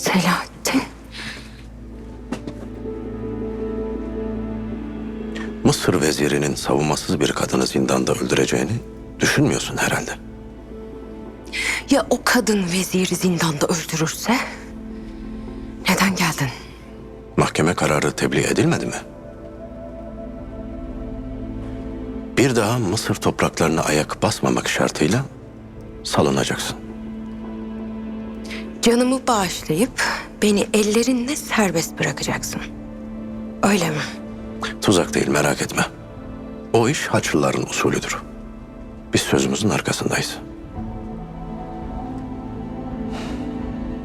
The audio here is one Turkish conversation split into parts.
Selahattin. Mısır vezirinin savunmasız bir kadını zindanda öldüreceğini düşünmüyorsun herhalde. Ya o kadın veziri zindanda öldürürse? Neden geldin? Mahkeme kararı tebliğ edilmedi mi? Bir daha Mısır topraklarına ayak basmamak şartıyla salınacaksın. Canımı bağışlayıp beni ellerinle serbest bırakacaksın. Öyle mi? Tuzak değil merak etme. O iş Haçlıların usulüdür. Biz sözümüzün arkasındayız.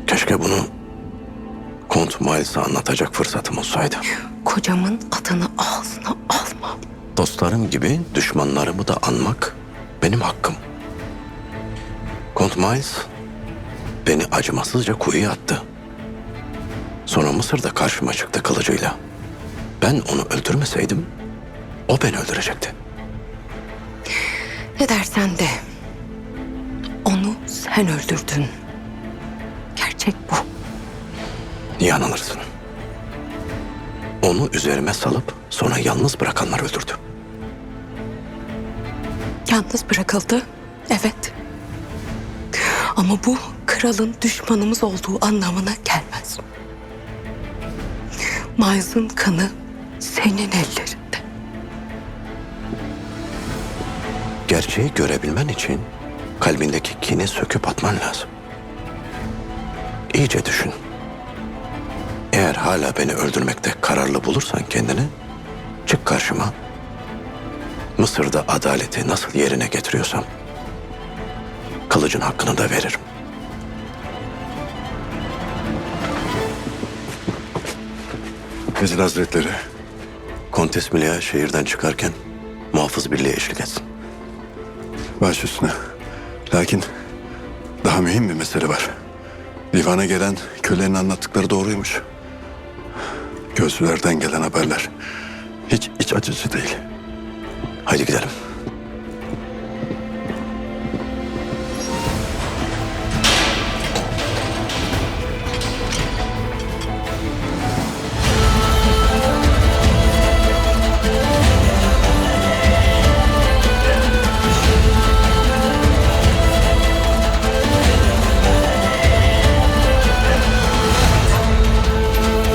Keşke bunu Kont Miles'a anlatacak fırsatım olsaydı. Kocamın adını ağzına alma. Dostlarım gibi düşmanlarımı da anmak benim hakkım. Kont Miles beni acımasızca kuyuya attı. Sonra Mısır'da karşıma çıktı kılıcıyla. Ben onu öldürmeseydim o beni öldürecekti. Ne dersen de. Onu sen öldürdün. Gerçek bu. Yanılırsın. Onu üzerime salıp sonra yalnız bırakanlar öldürdü. Yalnız bırakıldı. Evet. Ama bu kralın düşmanımız olduğu anlamına gelmez. Miles'ın kanı senin ellerinde. Gerçeği görebilmen için kalbindeki kini söküp atman lazım. İyice düşün. Eğer hala beni öldürmekte kararlı bulursan kendini, çık karşıma. Mısır'da adaleti nasıl yerine getiriyorsam, kılıcın hakkını da veririm. Vezir Hazretleri, Kontes Milya şehirden çıkarken muhafız birliği eşlik etsin. baş üstüne. Lakin daha mühim bir mesele var. Divana gelen kölelerin anlattıkları doğruymuş. Gözlülerden gelen haberler hiç iç açıcı değil. Haydi gidelim.